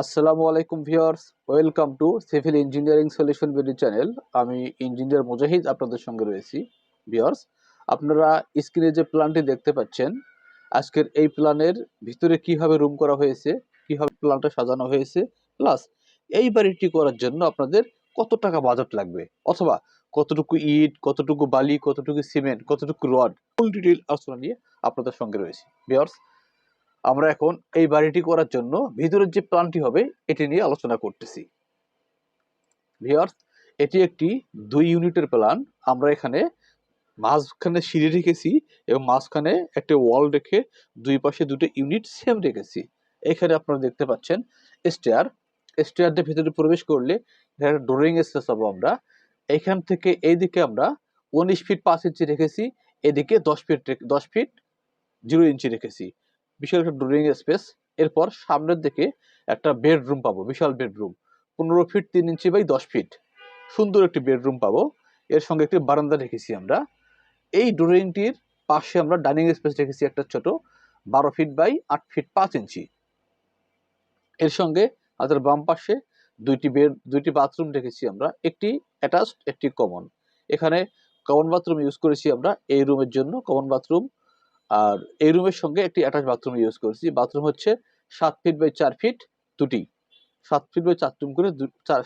আসসালামু আলাইকুম viewers, welcome to civil engineering solution video channel. আমি ইঞ্জিনিয়ার মুজাহিদ আপনাদের সঙ্গে রয়েছি। ভিউয়ার্স, আপনারা স্ক্রিনে যে প্ল্যানটি দেখতে পাচ্ছেন, আজকের এই প্ল্যানের ভিতরে কীভাবে রুম করা হয়েছে, কীভাবে প্ল্যানটা সাজানো হয়েছে, প্লাস এই বাড়িটি করার জন্য আপনাদের কত টাকা বাজেট লাগবে, অথবা কতটুকু ইট, কতটুকু বালি, কতটুকু সিমেন্ট, কতটুকু রড, ফুল ডিটেল আলোচনা নিয়ে আপনাদের সঙ্গে রয়েছি। ভিউয়ার্স আমরা এখন এই বাড়িটি করার জন্য ভিতরের যে প্ল্যানটি হবে, এটি নিয়ে আলোচনা করতেছি। এটি একটি দুই ইউনিটের প্ল্যান। আমরা এখানে মাঝখানে সিঁড়ি রেখেছি এবং মাঝখানে একটা ওয়াল রেখে দুই পাশে দুটো ইউনিট সেম রেখেছি। এখানে আপনারা দেখতে পাচ্ছেন স্টেয়ার স্টেয়ার দিয়ে ভিতরে প্রবেশ করলে এখানে ড্রয়িং স্পেস পাবো আমরা। এখান থেকে এইদিকে আমরা উনিশ ফিট পাঁচ ইঞ্চি রেখেছি, এদিকে দশ ফিট দশ ফিট জিরো ইঞ্চি রেখেছি। বিশাল একটা ড্রয়িং স্পেস এরপর সামনের দিকে একটা বেডরুম পাবো, বিশাল বেডরুম পনেরো ফিট তিন ইঞ্চি বাই দশ ফিট সুন্দর একটি বেডরুম পাবো। এর সঙ্গে একটি বারান্দা রেখেছি আমরা। এই ড্রয়িংটির পাশে আমরা ডাইনিং স্পেস রেখেছি একটা ছোট, বারো ফিট বাই আট ফিট পাঁচ ইঞ্চি। এর সঙ্গে আমাদের বাম পাশে দুইটি বেড দুইটি বাথরুম রেখেছি আমরা। একটি অ্যাটাচড একটি কমন এখানে কমন বাথরুম ইউজ করেছি আমরা এই রুমের জন্য। কমন বাথরুম আর এই রুমের সঙ্গে একটি অ্যাটাচ বাথরুম ইউজ করেছি। বাথরুম হচ্ছে সাত ফিট বাই চার ফিট দুটি। সাত ফিট বাই চার করে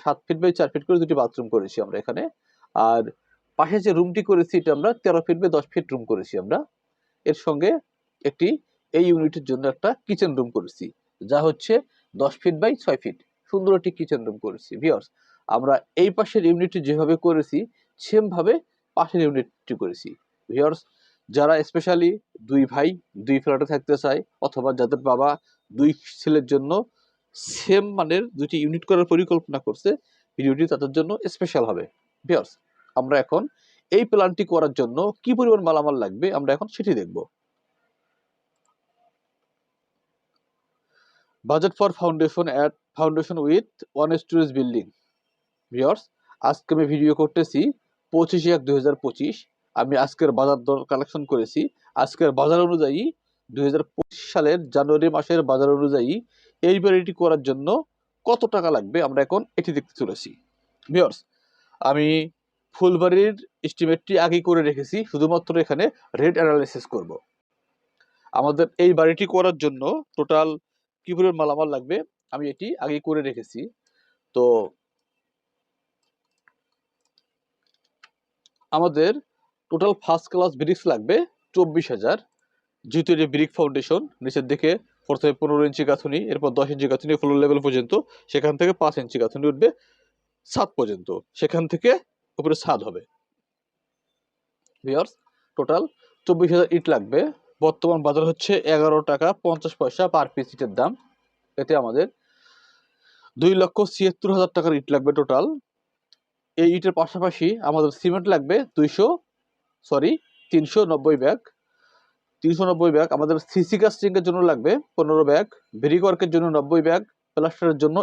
সাত ফিট বাই চার ফিট করে দুটি বাথরুম করেছি আমরা এখানে। আর পাশে যে রুমটি করেছি এটা আমরা তেরো ফিট বাই দশ ফিট রুম করেছি আমরা। এর সঙ্গে একটি এই ইউনিটের জন্য একটা কিচেন রুম করেছি, যা হচ্ছে দশ ফিট বাই ছয় ফিট সুন্দর একটি কিচেন রুম করেছি ভিওর্স আমরা এই পাশের ইউনিটটি যেভাবে করেছি সেমভাবে পাশের ইউনিটটি করেছি ভিওর্স যারা স্পেশালি দুই ভাই, দুই ফ্ল্যাটে থাকতে চায় অথবা যাদের বাবা দুই ছেলের জন্য সেম মানের দুটি ইউনিট করার পরিকল্পনা করছে, ভিডিওটি তাদের জন্য স্পেশাল হবে। ভিওর্স আমরা এখন এই প্ল্যানটি করার জন্য কি পরিমাণ মালামাল লাগবে আমরা এখন সেটি দেখব। Budget for foundation at foundation with one storage building viewers আজকে আমি ভিডিও করতেছি পঁচিশে এক দুই হাজার পঁচিশ। আমি আজকের বাজার দর কালেকশন করেছি। আজকের বাজার অনুযায়ী দুই হাজার পঁচিশ সালের জানুয়ারি মাসের বাজার অনুযায়ী এই বাড়িটি করার জন্য কত টাকা লাগবে আমরা এখন এটি দেখতে চলেছি। ভিওর্স আমি ফুলবাড়ির এস্টিমেটটি আগে করে রেখেছি, শুধুমাত্র এখানে রেট অ্যানালাইসিস করব। আমাদের এই বাড়িটি করার জন্য টোটাল কি মালামাল লাগবে আমি এটি আগে করে রেখেছি। তো আমাদের টোটাল ফার্স্ট ক্লাস ব্রিক্স লাগবে, চব্বিশ হাজার। যেহেতু এটি ব্রিক ফাউন্ডেশন নিচের দিকে প্রথমে পনেরো ইঞ্চি গাঁথুনি, এরপর দশ ইঞ্চি গাঁথুনি ফ্লোর লেভেল পর্যন্ত, সেখান থেকে পাঁচ ইঞ্চি গাঁথুনি উঠবে সাত পর্যন্ত। সেখান থেকে উপরে ছাদ হবে। ভিওর্স টোটাল চব্বিশ হাজার ইট লাগবে। বর্তমান বাজার হচ্ছে এগারো টাকা পঞ্চাশ পয়সা পার পিস ইটের দাম। এতে আমাদের দুই লক্ষ ছিয়াত্তর হাজার টাকার ইট লাগবে টোটাল এই ইটের পাশাপাশি আমাদের সিমেন্ট লাগবে দুইশো সরি, তিনশো নব্বই ব্যাগ। তিনশো নব্বই ব্যাগ, আমাদের সিসি কাস্টিংয়ের জন্য লাগবে পনেরো ব্যাগ ভেরিকর্কের জন্য নব্বই ব্যাগ প্লাস্টারের জন্য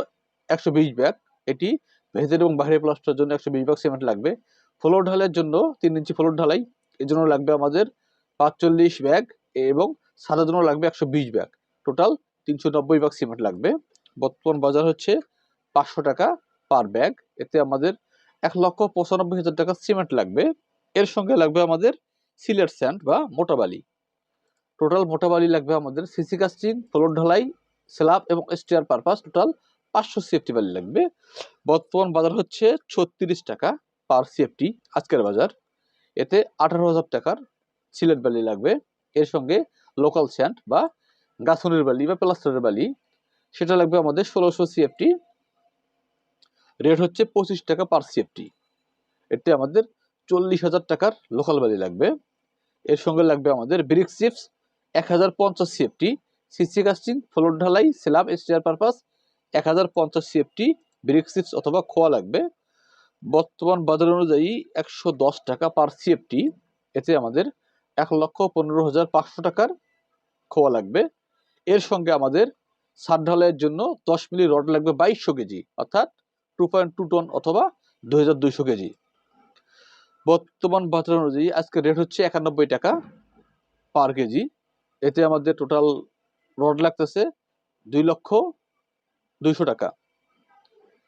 একশো বিশ ব্যাগ। এটি ভেতর এবং বাইরের প্লাস্টারের জন্য একশো বিশ ব্যাগ সিমেন্ট লাগবে। ফ্লোর ঢালের জন্য তিন ইঞ্চি ফ্লোর ঢালাই, এর জন্য লাগবে আমাদের পাঁচচল্লিশ ব্যাগ এবং সাদার জন্য লাগবে একশো বিশ ব্যাগ। টোটাল তিনশো নব্বই ব্যাগ সিমেন্ট লাগবে। বর্তমান বাজার হচ্ছে পাঁচশো টাকা পার ব্যাগ এতে আমাদের এক লক্ষ পঁচানব্বই হাজার টাকা সিমেন্ট লাগবে। এর সঙ্গে লাগবে আমাদের সিলেট স্যান্ড বা মোটা বালি। টোটাল মোটা বালি লাগবে আমাদের সিসি কাস্টিং ফ্লোর ঢালাই, স্ল্যাব এবং স্টেয়ার পারপাস টোটাল পাঁচশো সিএফটি বালি লাগবে। বর্তমান বাজার হচ্ছে ছত্রিশ টাকা পার সিএফটি আজকের বাজার। এতে আঠারো হাজার টাকার সিলেট বালি লাগবে। এর সঙ্গে লোকাল স্যান্ড বা গাছনের বালি বা প্লাস্টারের বালি, সেটা লাগবে আমাদের ষোলোশো সিএফটি রেট হচ্ছে পঁচিশ টাকা পার সিএফটি এতে আমাদের চল্লিশ হাজার টাকার লোকাল বালি লাগবে। এর সঙ্গে লাগবে আমাদের ব্রিক চিপস এক হাজার পঞ্চাশ সিএফটি সিসি কাস্টিং ফ্লোর ঢালাই স্ল্যাব স্টেয়ার পারপাস এক হাজার পঞ্চাশ সিএফটি ব্রিক চিপস অথবা খোয়া লাগবে। বর্তমান বাজার অনুযায়ী একশো দশ টাকা পার সিএফটি এতে আমাদের এক লক্ষ পনেরো হাজার পাঁচশো টাকার খোয়া লাগবে। এর সঙ্গে আমাদের সার ঢালাইয়ের জন্য দশ মিলি রড লাগবে বাইশশো কেজি, অর্থাৎ টু পয়েন্ট টু টন অথবা দুই হাজার দুইশো কেজি। বর্তমান বাজার অনুযায়ী আজকে রেট হচ্ছে একানব্বই টাকা পার কেজি এতে আমাদের টোটাল রড লাগতেছে দুই লক্ষ দুইশো টাকা।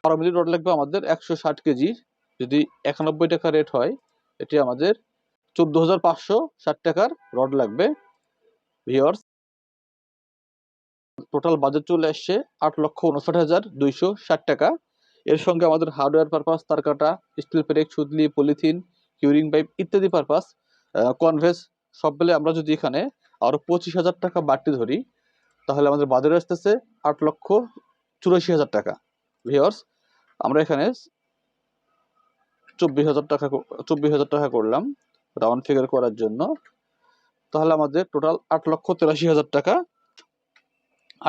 বারো মিলি রড লাগবে আমাদের একশো ষাট কেজি যদি একানব্বই টাকা রেট হয়, এটি আমাদের চোদ্দ হাজার পাঁচশো ষাট টাকার রড লাগবে। ভিওর্স টোটাল বাজেট চলে আসছে আট লক্ষ উনষাট হাজার দুইশো ষাট টাকা। এর সঙ্গে আমাদের হার্ডওয়্যার পারপাস তার কাটা স্টিল পেরেক সুতলি পলিথিন কিউরিং পাইপ ইত্যাদি পারপাস কনভেস সব মিলে আমরা যদি এখানে আরও পঁচিশ হাজার টাকা বাড়তি ধরি, তাহলে আমাদের বাজারে আসতেছে আট লক্ষ চুরাশি হাজার টাকা। ভিওর্স আমরা এখানে চব্বিশ হাজার টাকা চব্বিশ হাজার টাকা করলাম রাউন্ড ফিগার করার জন্য। তাহলে আমাদের টোটাল আট লক্ষ তেরাশি হাজার টাকা,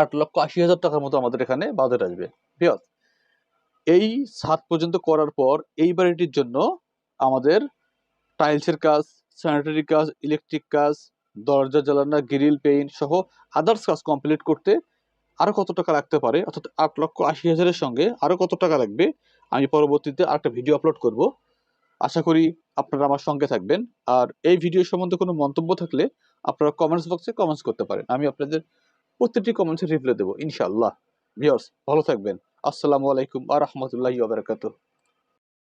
আট লক্ষ আশি হাজার টাকার মতো আমাদের এখানে বাজেট আসবে। ভিওর্স এই সাত পর্যন্ত করার পর এই বাড়িটির জন্য আমাদের টাইলসের কাজ, স্যানিটারি কাজ, ইলেকট্রিক কাজ, দরজা জ্বালানা গ্রিল, পেইন্ট সহ আদার্স কাজ কমপ্লিট করতে আরও কত টাকা লাগতে পারে? অর্থাৎ আট লক্ষ আশি হাজারের সঙ্গে আরও কত টাকা লাগবে? আমি পরবর্তীতে আরেকটা ভিডিও আপলোড করব। আশা করি আপনারা আমার সঙ্গে থাকবেন। আর এই ভিডিও সম্বন্ধে কোনো মন্তব্য থাকলে আপনারা কমেন্টস বক্সে কমেন্টস করতে পারেন। আমি আপনাদের প্রত্যেকটি কমেন্টসে রিপ্লাই দেবো, ইনশাআল্লাহ। ভিউয়ার্স ভালো থাকবেন। আসসালামু আলাইকুম আ রহমতুল্লাহি বারাকাতুহু।